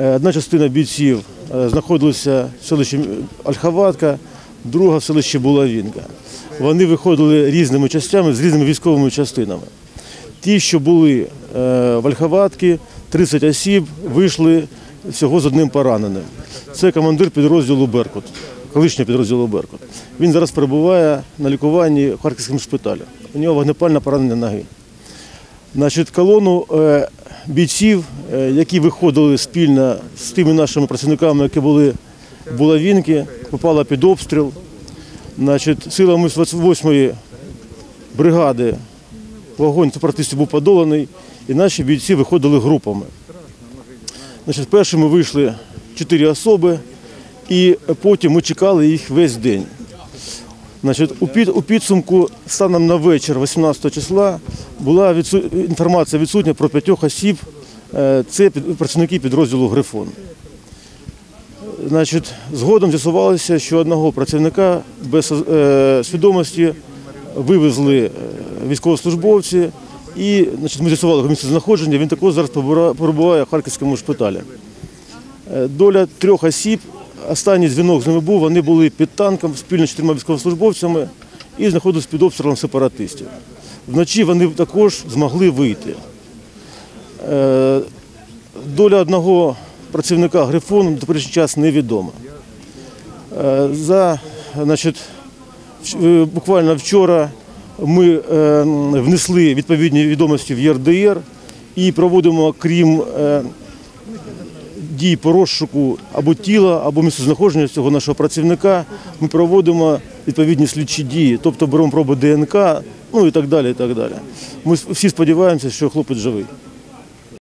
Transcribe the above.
Е, Одна частина бійців е, знаходилася в селищі Ольховатка, друга в селищі Булавінка. Вони виходили різними частями з різними військовими частинами. Ті, що були е, в Ольховатці, 30 осіб вийшли всього з одним пораненим. Це командир підрозділу Беркут, колишнього підрозділу Беркут. Він зараз перебуває на лікуванні в Харківському шпиталі. У нього вогнепальне поранення ноги. Значить, колону бійців, е, які виходили спільно з тими нашими працівниками, які були в Булавінки, попала під обстріл. Значить, силами 28-ї бригади вогонь сепаратистів був подоланий, і наші бійці виходили групами. Значить, першими вийшли чотири особи, і потім ми чекали їх весь день. Значить, у, під, у підсумку станом на вечір 18 числа була інформація відсутня про п'ятьох осіб. Е, Це під- працівники підрозділу Грифон. Значить, згодом з'ясувалося, що одного працівника без е, свідомості вивезли е, військовослужбовці, і значить, ми з'ясували його місце знаходження. Він також зараз перебуває в Харківському шпиталі. Доля трьох осіб, останній дзвінок з ними був, вони були під танком спільно з чотирма військовослужбовцями і знаходилися під обстрілом сепаратистів. Вночі вони також змогли вийти. Е, Доля одного працівника Грифону на теперішній час невідома. Е, За, значить, е, буквально вчора ми внесли відповідні відомості в ЄРДР і проводимо, крім дій по розшуку або тіла, або місцезнаходження цього нашого працівника, ми проводимо відповідні слідчі дії, тобто беремо проби ДНК, ну і так далі. І так далі. Ми всі сподіваємося, що хлопець живий.